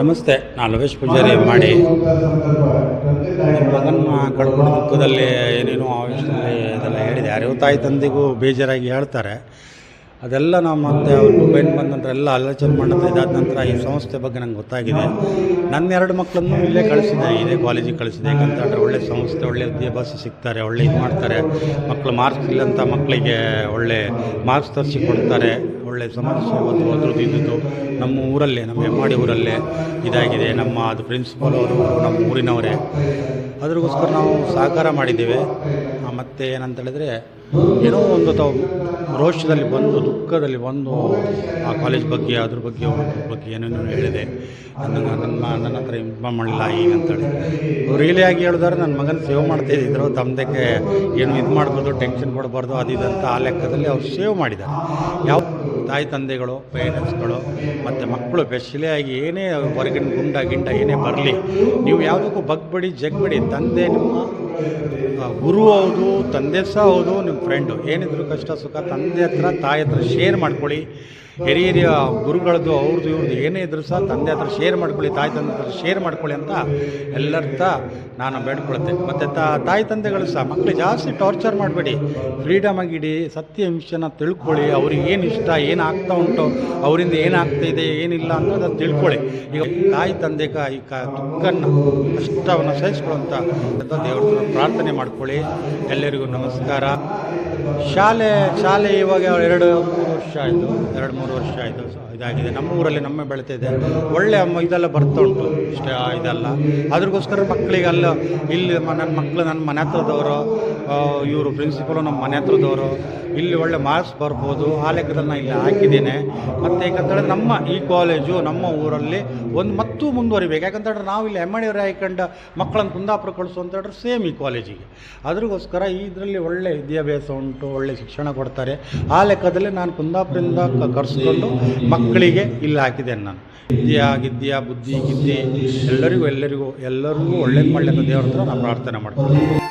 ನಮಸ್ತೆ, ನಾನು ಲವೇಶ್ ಪೂಜಾರಿ ಮಾಡಿ. ಮಗನ ಕಳ್ಕೊಂಡು ದುಃಖದಲ್ಲಿ ಏನೇನೋ ಆವೇಶದಲ್ಲಿ ಇದೆಲ್ಲ ಹೇಳಿದೆ. ಅರಿವು ತಾಯಿ ತಂದೆಗೂ ಬೇಜಾರಾಗಿ ಹೇಳ್ತಾರೆ. ಅದೆಲ್ಲ ನಾವು ಮತ್ತೆ ಅವ್ರು ಮೊಬೈಲ್ ಬಂದ ನಂತರ ಎಲ್ಲ ಆಲೋಚನೆ ಮಾಡಿದ ಇದಾದ. ನಂತರ ಈ ಸಂಸ್ಥೆ ಬಗ್ಗೆ ನಂಗೆ ಗೊತ್ತಾಗಿದೆ. ನನ್ನ ಎರಡು ಮಕ್ಕಳನ್ನು ಇಲ್ಲೇ ಕಳಿಸಿದೆ, ಇದೇ ಕಾಲೇಜಿಗೆ ಕಳಿಸಿದೆ. ಯಾಕಂತಂದರೆ ಒಳ್ಳೆ ಸಂಸ್ಥೆ, ಒಳ್ಳೆ ವಿದ್ಯಾಭ್ಯಾಸ ಸಿಗ್ತಾರೆ, ಒಳ್ಳೆ ಇದು ಮಾಡ್ತಾರೆ. ಮಕ್ಕಳು ಮಾರ್ಕ್ಸ್ ಇಲ್ಲಂಥ ಮಕ್ಕಳಿಗೆ ಒಳ್ಳೆ ಮಾರ್ಕ್ಸ್ ತರಿಸಿ ಕೊಡ್ತಾರೆ. ಒಳ್ಳೆ ಸಮಾಜ ಸೇವೆ ಅದ್ರದ್ದು ನಮ್ಮ ಊರಲ್ಲೇ, ನಮ್ಮ ಹೆಮ್ಮಾಡಿ ಊರಲ್ಲೇ ಇದಾಗಿದೆ. ನಮ್ಮ ಅದು ಪ್ರಿನ್ಸಿಪಲ್ ಅವರು, ನಮ್ಮ ಊರಿನವರೇ. ಅದ್ರಗೋಸ್ಕರ ನಾವು ಸಹಕಾರ ಮಾಡಿದ್ದೇವೆ. ಮತ್ತು ಮತ್ತೆ ಏನಂತ ಹೇಳಿದ್ರೆ, ಏನೋ ಒಂದು ತಾವು ರೋಷದಲ್ಲಿ ಬಂದು, ದುಃಖದಲ್ಲಿ ಬಂದು, ಆ ಕಾಲೇಜ್ ಬಗ್ಗೆ, ಅದ್ರ ಬಗ್ಗೆ, ಅವ್ರ ಬಗ್ಗೆ ಏನೇನೋ ಹೇಳಿದೆ. ನನ್ನ ನನ್ನ ನನ್ನ ಹತ್ರ ಇನ್ಫಾರ್ಮ್ ಮಾಡಲಿಲ್ಲ ಈಗ ಅಂತೇಳಿ ರಿಯಲಿ ಆಗಿ ಹೇಳಿದಾರೆ ನನ್ನ ಮಗನ ಸೇವ್ ಮಾಡ್ತಾ ಇದ್ದಿದ್ರು ತಮ್ಮದಕ್ಕೆ ಏನು ಇದು ಮಾಡ್ಬೋದು ಟೆನ್ಷನ್ ಕೊಡಬಾರ್ದು ಅದು ಆ ಲೆಕ್ಕದಲ್ಲಿ ಅವ್ರು ಸೇವ್ ಮಾಡಿದ್ದಾರೆ. ಯಾವ ತಾಯಿ ತಂದೆಗಳು ಪೇರೆಂಟ್ಸ್ಗಳು ಮತ್ತು ಮಕ್ಕಳು ಆಗಿ ಏನೇ ಹೊರಗಿನ ಗುಂಡ ಗಿಂಡ ಏನೇ ಬರಲಿ, ನೀವು ಯಾವುದಕ್ಕೂ ಬಗ್ಬೇಡಿ, ಜಗ್ಬೇಡಿ. ತಂದೆ ನಿಮ್ಮ ಗುರು ಹೌದು, ತಂದೆ ಸಹ ಹೌದು, ನಿಮ್ಮ ಫ್ರೆಂಡು ಏನಿದ್ರು ಕಷ್ಟ ಸುಖ, ತಂದೆ ಹತ್ರ, ತಾಯಿ ಹತ್ರ ಶೇರ್ ಮಾಡ್ಕೊಳ್ಳಿ. ಹಿರಿಯ ಗುರುಗಳದ್ದು, ಅವ್ರದ್ದು, ಇವ್ರದ್ದು ಏನೇ ಇದ್ರು ಸಹ ತಂದೆ ಹತ್ರ ಶೇರ್ ಮಾಡ್ಕೊಳ್ಳಿ, ತಾಯಿ ತಂದೆ ಹತ್ರ ಶೇರ್ ಮಾಡ್ಕೊಳ್ಳಿ ಅಂತ ಎಲ್ಲರ್ಥ ನಾನು ಬೇಡ್ಕೊಳ್ತೆ ಮತ್ತು ತಾಯಿ ತಂದೆಗಳು ಸಹ ಮಕ್ಕಳು ಜಾಸ್ತಿ ಟಾರ್ಚರ್ ಮಾಡಬೇಡಿ. ಫ್ರೀಡಮ್ ಆಗಿಡಿ ಸತ್ಯ ವಿಷಯನ ತಿಳ್ಕೊಳ್ಳಿ, ಅವ್ರಿಗೆ ಏನು ಇಷ್ಟ, ಏನು ಆಗ್ತಾ ಉಂಟು, ಅವರಿಂದ ಏನಾಗ್ತಾ ಇದೆ, ಏನಿಲ್ಲ ಅಂತ ಅದನ್ನು ತಿಳ್ಕೊಳ್ಳಿ. ಈಗ ತಾಯಿ ತಂದೆಗ ಈ ಕ, ದುಃಖನ್ನು, ಕಷ್ಟವನ್ನು ಸಹಿಸ್ಕೊಳ್ಳುವಂಥ ದೇವ್ರ ಪ್ರಾರ್ಥನೆ ಮಾಡ್ಕೊಳ್ಳಿ. ಎಲ್ಲರಿಗೂ ನಮಸ್ಕಾರ. ಶಾಲೆ ಶಾಲೆ ಇವಾಗ ಎರಡು ವರ್ಷ ಆಯಿತು, ಎರಡು ಮೂರು ವರ್ಷ ಆಯಿತು ಇದಾಗಿದೆ. ನಮ್ಮ ಊರಲ್ಲಿ ನಮ್ಮ ಬೆಳಿತಿದೆ ಒಳ್ಳೆ ಇದೆಲ್ಲ ಬರ್ತಾ ಉಂಟು. ಇಷ್ಟ ಇದೆಲ್ಲ. ಅದಕ್ಕೋಸ್ಕರ ಮಕ್ಕಳಿಗೆ ಅಲ್ಲ ಇಲ್ಲಿ ನನ್ನ ಮಕ್ಕಳು ನನ್ನ ಮನೆ ಹತ್ರದವರು ಇವರು ಪ್ರಿನ್ಸಿಪಲು ನಮ್ಮ ಮನೆ ಹತ್ರದವರು. ಇಲ್ಲಿ ಒಳ್ಳೆ ಮಾರ್ಕ್ಸ್ ಬರ್ಬೋದು. ಆ ಲೆಕ್ಕದಲ್ಲಿ ನಾನು ಇಲ್ಲಿ ಹಾಕಿದ್ದೇನೆ. ಮತ್ತು ಯಾಕಂತೇಳಿದ್ರೆ ನಮ್ಮ ಈ ಕಾಲೇಜು ನಮ್ಮ ಊರಲ್ಲಿ ಒಂದು ಮತ್ತೂ ಮುಂದುವರಿಬೇಕು. ಯಾಕಂತೇಳಿದ್ರೆ ನಾವು ಇಲ್ಲಿ ಎ ಹಾಕೊಂಡ ಮಕ್ಕಳನ್ನು ಕುಂದಾಪುರ ಕಳಿಸು ಅಂತ ಹೇಳಿದ್ರೆ ಸೇಮ್ ಈ ಕಾಲೇಜಿಗೆ ಅದ್ರಗೋಸ್ಕರ ಇದರಲ್ಲಿ ಒಳ್ಳೆ ವಿದ್ಯಾಭ್ಯಾಸ ಉಂಟು, ಒಳ್ಳೆ ಶಿಕ್ಷಣ ಕೊಡ್ತಾರೆ. ಆ ಲೆಕ್ಕದಲ್ಲಿ ನಾನು ಕುಂದಾಪುರದಿಂದ ಕರೆಸ್ಕೊಂಡು ಮಕ್ಕಳಿಗೆ ಇಲ್ಲಿ ಹಾಕಿದ್ದೇನೆ ನಾನು. ವಿದ್ಯಾ ಗಿದ್ಯಾ ಬುದ್ಧಿ, ಗಿದ್ದಿ, ಎಲ್ಲರಿಗೂ ಎಲ್ಲರಿಗೂ ಎಲ್ಲರಿಗೂ ಒಳ್ಳೆ ಮಾಡಲಿಕ್ಕೆ ದೇವರ ಹತ್ರ ನಾನು ಪ್ರಾರ್ಥನೆ ಮಾಡ್ತೀನಿ.